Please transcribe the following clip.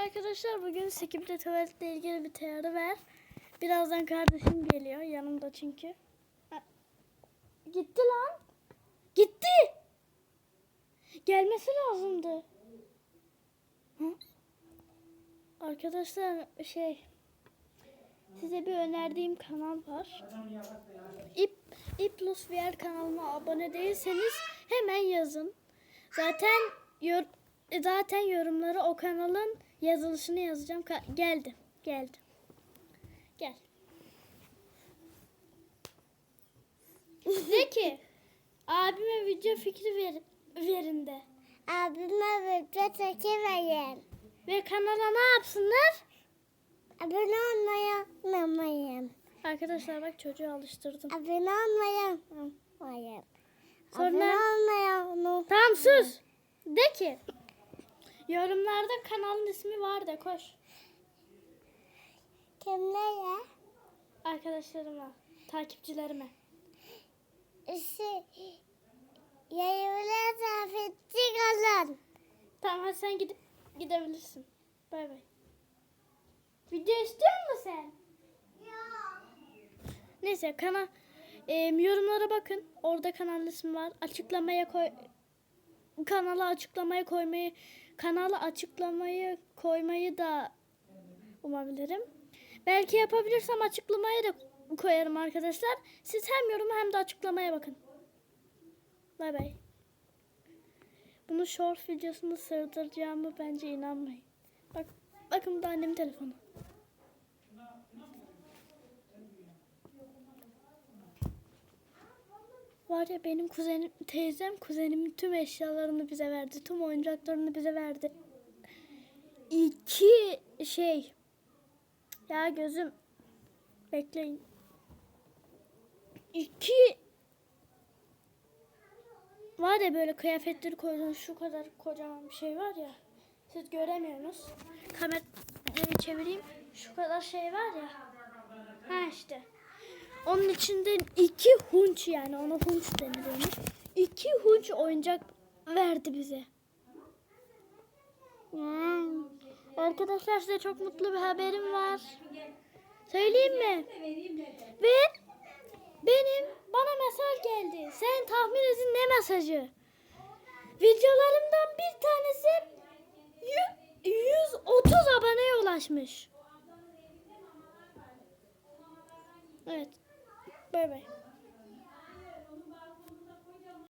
arkadaşlar bugün sekimde tuvaletle ilgili bir teori ver. Birazdan kardeşim geliyor yanımda çünkü. Gitti lan. Gitti. Gelmesi lazımdı. Hı? Arkadaşlar şey size bir önerdiğim kanal var. İp, İplus VR kanalıma abone değilseniz hemen yazın. Zaten yor, zaten yorumları o kanalın yazılışını yazacağım. Ka- geldi. Geldi. Gel. De ki abime video fikri ver, verin de. Abime video çekiverin. Ve kanala ne yapsınlar? Abone olmayı unutmayın. Arkadaşlar bak çocuğu alıştırdım. Abone olmayı unutmayın. Sonra- Abone olmayı unutmayın. Tamam sus. De ki yorumlarda kanalın ismi var de koş. Kimlere? Arkadaşlarıma, takipçilerime. İşte yayınlar tafetçi kalın. Tamam hadi sen gidip gidebilirsin. Bay bay. Video istiyor musun sen? Neyse kanal e, yorumlara bakın. Orada kanal ismi var. Açıklamaya koy kanala açıklamaya koymayı kanala açıklamayı koymayı da umabilirim. Belki yapabilirsem açıklamaya da koyarım arkadaşlar. Siz hem yoruma hem de açıklamaya bakın. Bay bay. Bunu short videosunda sığdıracağımı bence inanmayın. Bak, bakın bu da annemin telefonu. Var ya benim kuzenim, teyzem kuzenimin tüm eşyalarını bize verdi. Tüm oyuncaklarını bize verdi. İki şey. Ya gözüm. Bekleyin. İki Var ya böyle kıyafetleri koyduğun şu kadar kocaman bir şey var ya. Siz göremiyorsunuz. Kamerayı çevireyim. Şu kadar şey var ya. Ha işte. Onun içinde iki hunç yani ona hunç deniliyormuş. İki hunç oyuncak verdi bize. Hmm. Arkadaşlar size çok mutlu bir haberim var. Söyleyeyim mi? Ve benim bana mesaj geldi. Sen tahmin edin ne mesajı? Videolarımdan bir tanesi yü- 130 aboneye ulaşmış. Evet. 拜拜。